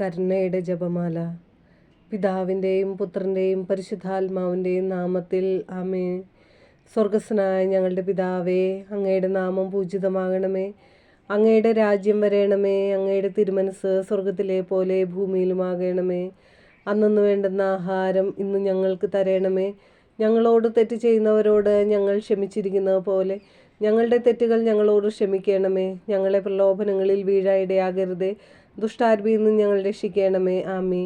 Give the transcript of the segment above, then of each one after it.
കരുണയുടെ ജപമാല. പിതാവിന്റെയും പുത്രന്റെയും പരിശുദ്ധാത്മാവിന്റെയും നാമത്തിൽ ആമേ സ്വർഗസ്നായ ഞങ്ങളുടെ പിതാവേ അങ്ങയുടെ നാമം പൂജിതമാകണമേ. അങ്ങയുടെ രാജ്യം വരയണമേ അങ്ങയുടെ തിരുമനസ് സ്വർഗത്തിലെ പോലെ ഭൂമിയിലുമാകണമേ. അന്നു വേണ്ടുന്ന ആഹാരം ഇന്ന് ഞങ്ങൾക്ക് തരണമേ. ഞങ്ങളോട് തെറ്റ് ചെയ്യുന്നവരോട് ഞങ്ങൾ ക്ഷമിച്ചിരിക്കുന്നത് പോലെ ഞങ്ങളുടെ തെറ്റുകൾ ഞങ്ങളോട് ക്ഷമിക്കണമേ. ഞങ്ങളെ പ്രലോഭനങ്ങളിൽ വീഴായിടയാകരുതേ. ദുഷ്ടാരൂപിയിൽ നിന്ന് ഞങ്ങൾ രക്ഷിക്കണമേ ആമേ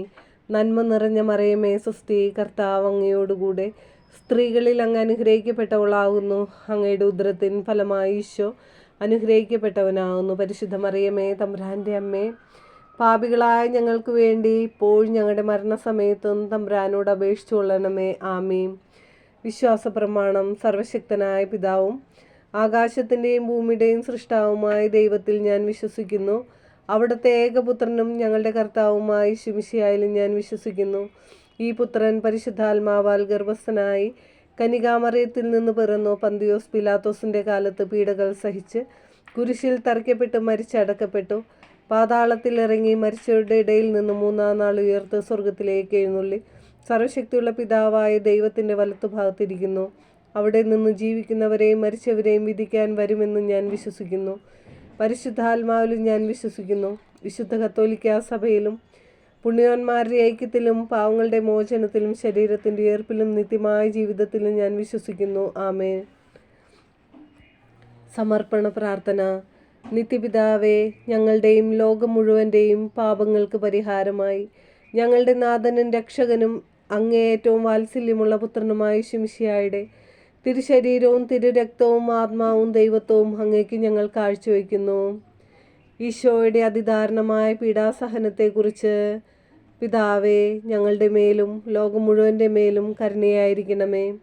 നന്മ നിറഞ്ഞ മറയമേ സുസ്തി കർത്താവ് അങ്ങയോടുകൂടെ സ്ത്രീകളിൽ അങ്ങ് അനുഗ്രഹിക്കപ്പെട്ടവളാകുന്നു അങ്ങയുടെ ഉദ്രത്തിൻ ഫലമായി ഈശോ അനുഗ്രഹിക്കപ്പെട്ടവനാകുന്നു പരിശുദ്ധ മറിയമേ തമ്പ്രാന്റെ അമ്മേ പാപികളായ ഞങ്ങൾക്ക് വേണ്ടി ഇപ്പോഴും ഞങ്ങളുടെ മരണസമയത്തും തമ്പ്രാനോട് അപേക്ഷിച്ചു കൊള്ളണമേ ആമീം വിശ്വാസ പ്രമാണം സർവശക്തനായ പിതാവും ആകാശത്തിന്റെയും ഭൂമിയുടെയും സൃഷ്ടാവുമായ ദൈവത്തിൽ ഞാൻ വിശ്വസിക്കുന്നു. അവിടുത്തെ ഏകപുത്രനും ഞങ്ങളുടെ കർത്താവുമായി ശിമിശിയായാലും ഞാൻ വിശ്വസിക്കുന്നു. ഈ പുത്രൻ പരിശുദ്ധാത്മാവാൽ ഗർഭസ്ഥനായി കനികാമറിയത്തിൽ നിന്ന് പിറന്നു. പന്തിയോസ് പിലാത്തോസിന്റെ കാലത്ത് പീഡകൾ സഹിച്ച് കുരിശിൽ തറയ്ക്കപ്പെട്ട് മരിച്ചടക്കപ്പെട്ടു പാതാളത്തിൽ ഇറങ്ങി മരിച്ചവരുടെ ഇടയിൽ നിന്ന് മൂന്നാം നാൾ ഉയർത്ത് സ്വർഗത്തിലേക്ക് എഴുന്നള്ളി. സർവശക്തിയുള്ള പിതാവായ ദൈവത്തിന്റെ വലത്തുഭാഗത്തിരിക്കുന്നു. അവിടെ നിന്ന് ജീവിക്കുന്നവരെയും മരിച്ചവരെയും വിധിക്കാൻ വരുമെന്ന് ഞാൻ വിശ്വസിക്കുന്നു. പരിശുദ്ധാത്മാവിലും ഞാൻ വിശ്വസിക്കുന്നു. വിശുദ്ധ കത്തോലിക്ക സഭയിലും പുണ്യവാന്മാരുടെ ഐക്യത്തിലും പാവങ്ങളുടെ മോചനത്തിലും ശരീരത്തിന്റെ ഉയർപ്പിലും നിത്യമായ ജീവിതത്തിലും ഞാൻ വിശ്വസിക്കുന്നു. ആമേ സമർപ്പണ പ്രാർത്ഥന. നിത്യപിതാവേ ഞങ്ങളുടെയും ലോകം മുഴുവന്റെയും പാപങ്ങൾക്ക് പരിഹാരമായി. ഞങ്ങളുടെ നാഥനും രക്ഷകനും അങ്ങേയറ്റവും വാത്സല്യമുള്ള പുത്രനുമായ ശിംഷിയായുടെ തിരുശരീരവും തിരുരക്തവും ആത്മാവും ദൈവത്വവും അങ്ങേക്ക് ഞങ്ങൾ കാഴ്ചവെക്കുന്നു ഈശോയുടെ അതിദാരുണമായ പീഡാസഹനത്തെക്കുറിച്ച് പിതാവേ ഞങ്ങളുടെ മേലും ലോകം മുഴുവന്റെ മേലും കരുണയായിരിക്കണമേ.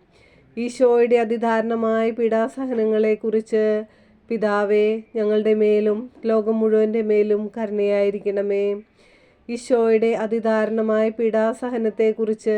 ഈശോയുടെ അതിദാരുണമായ പീഡാസഹനങ്ങളെക്കുറിച്ച് പിതാവേ ഞങ്ങളുടെ മേലും ലോകം മുഴുവന്റെ മേലും കരുണയായിരിക്കണമേ. ഈശോയുടെ അതിദാരുണമായ പീഡാസഹനത്തെക്കുറിച്ച്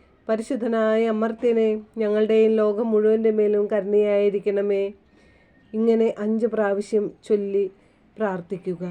പരിശുദ്ധനായ അമർത്യനെ ഞങ്ങളുടെയും ലോകം മുഴുവന്റെ മേലും കരുണയായിരിക്കണമേ. ഇങ്ങനെ അഞ്ച് പ്രാവശ്യം ചൊല്ലി പ്രാർത്ഥിക്കുക.